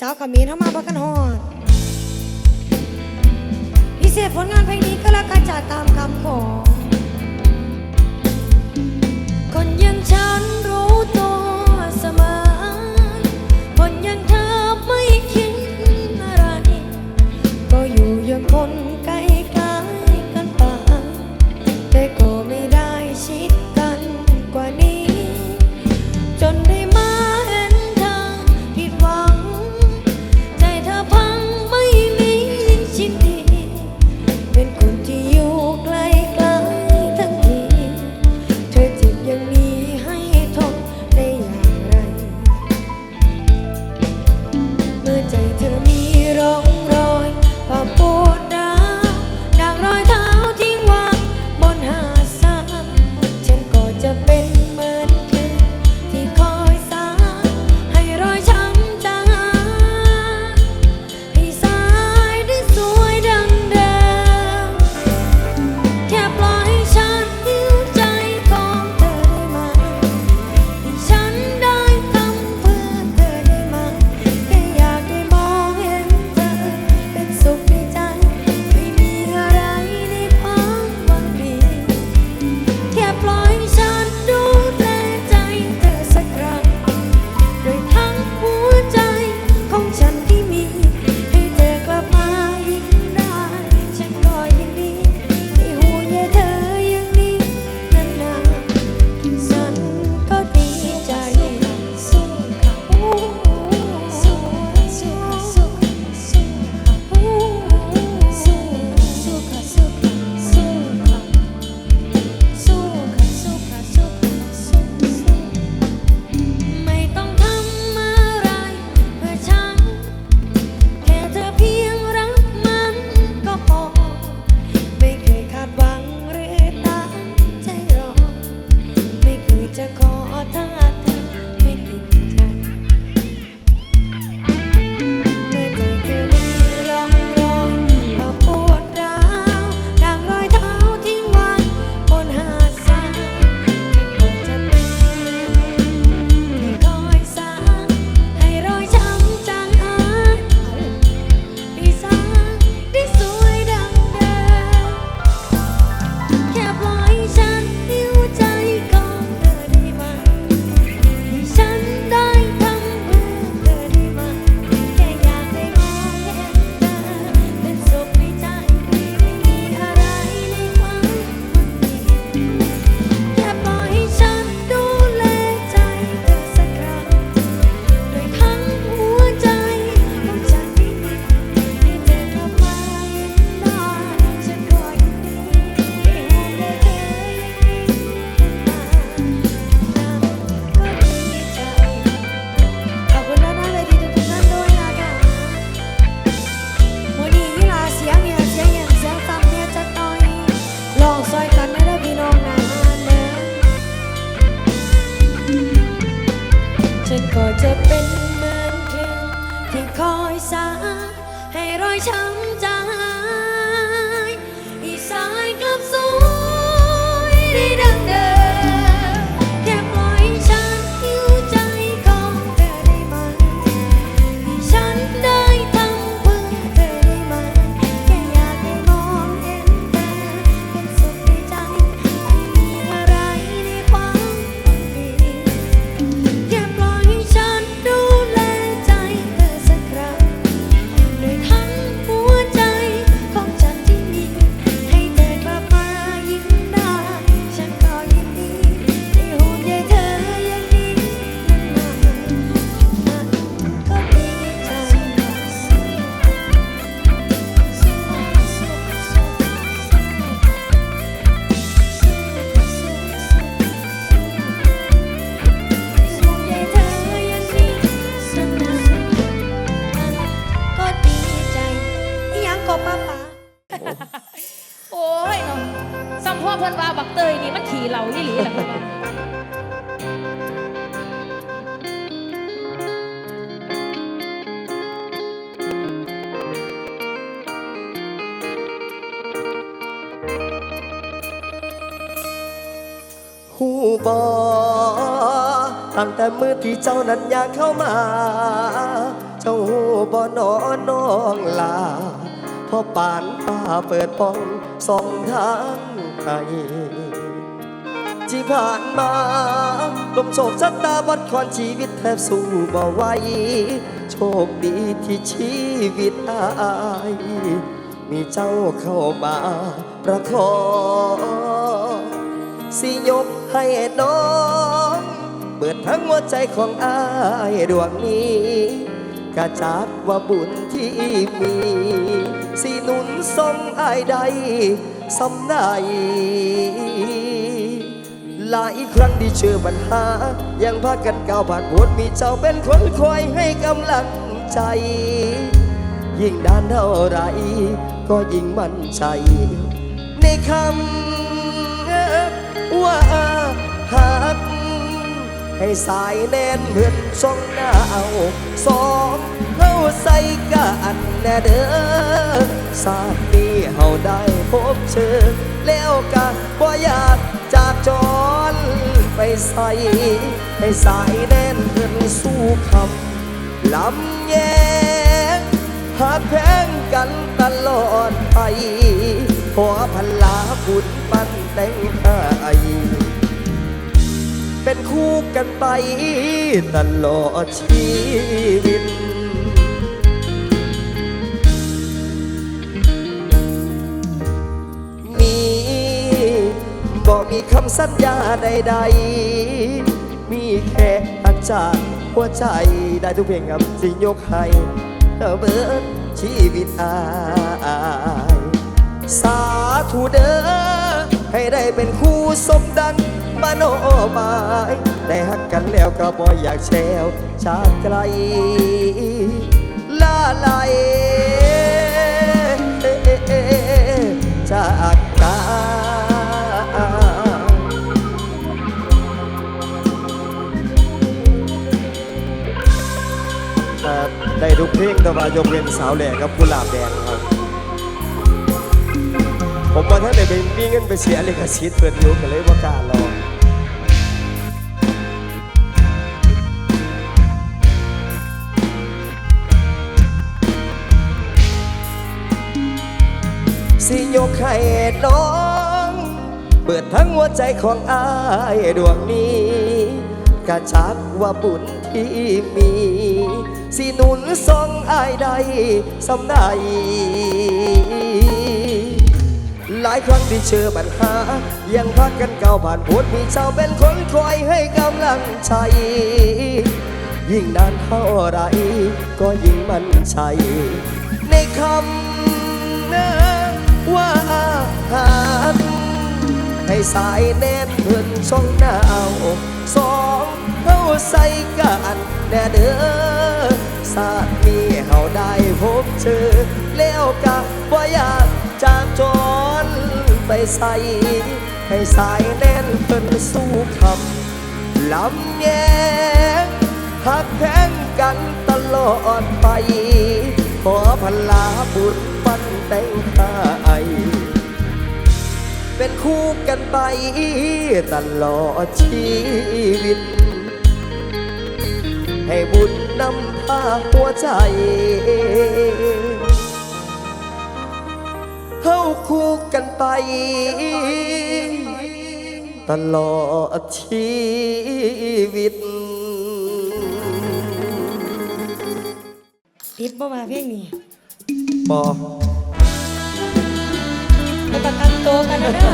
สาวขมิ้นเข้ามาบักกันหอดพิเศษผลงานเพลงนี้ก็ละกันจัดตามคำขอคนยังฉันร บอตั้งแต่มือที่เจ้านั้นอยากเข้ามา เจ้าหูบอนอนน้องลาพอปานป้าเปิดป้องสองทางให้ที่ผ่านมาลมโศกชะตาบัดควนชีวิตแทบสู้บ่ไหวโชคดีที่ชีวิตอายมีเจ้าเข้ามาประคองสิยก ให้น้อง เปิดทั้งหัวใจของอายดวงนี้กะจักว่าบุญที่มีสิหนุนทรงอายใดสำได้หลายครั้งที่เจอปัญหา ยังพากันก้าวผ่านพ้นมีเจ้าเป็นคนคอยให้กำลังใจ ยิ่งนานเท่าไร ก็ยิ่งมั่นใจ ในคำ ว่าหัก ให้สายแน่นเพื่อนสองหน้าเอาสองเฮาใส่กันแน่เด้อสาดนี้เฮาได้พบเจอแล้วก็บ่อยากจากจรไปใส่ให้สายแน่นเพื่อนสู้คำลำแยงหากแพงกันตลอดไป ขอพันลาบุญปันแต่งให้เป็นคู่กันไปตลอดชีวิตมีบอกมีคำสัญญาใดๆ มีแค่หักจากหัวใจได้ทุกเพลงครับสิยกให้เบิดชีวิตอา สาธุเด้อให้ได้เป็นคู่สมดังมโนหมายได้หักกันแล้วก็บ่อยากแชวจากไกลลาไหลจากตาได้ทุกเพลงแต่ว่ายกเว้นสาวแหล่กับกุหลาบแดง ผมว่าถ้าได้ไปมีเงินไปเสียลิขสิทธิ์เปิดยูกันเลยว่ากล้ารลองสิยกให้น้อง เปิดทั้งหัวใจของอายดวงนี้กะจักว่าบุญที่มี สิหนุนทรงอายใดสำได้ หลายครั้งที่เจอปัญหา ยังพักกันเก่าวผ่านพ้นมีเจ้าเป็นคนคอยให้กำลังใจ ยิ่งนานเท่าไร ก็ยิ่งมั่นใจ ในคำนะว่าหักให้สายแน่นเพื่อนช่องหน้าวสองเฮาใส่กันแน่เด้อสาดมีเฮาได้พบเจอแล้วกะบ่อยาก จากจรไปใส่ให้สายแน่นเพิ่นสู้คำลำแยงหักแพงกันตลอดไป ขอพลาบุญปันแต่งตายเป็นคู่กันไปตลอดชีวิต ให้บุญนำพาหัวใจ เฮาคู่กันไป ตลอดชีวิตติดบ่มาเพลงนี้บอไปประกันตัวกันนะเด้อ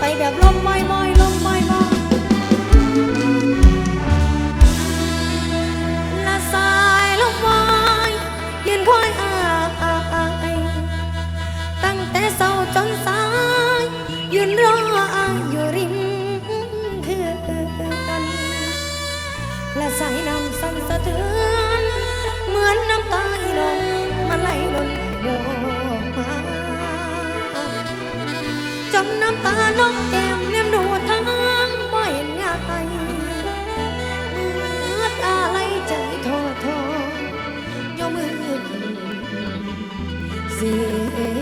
ไปแบบลมมอยมอยลมมอยมอยละสายลมมอยยืนคอยอายตั้งแต่เช้าจนสายยืนรออายอยู่ริมเขื่อนละสายน้ำสั่นสะเทือน ตาน้องแก้มเลี้ยมดูทางบ่เห็นยาไตเมื่อตาไรใจท้อท้อยกมือขึ้นสสีย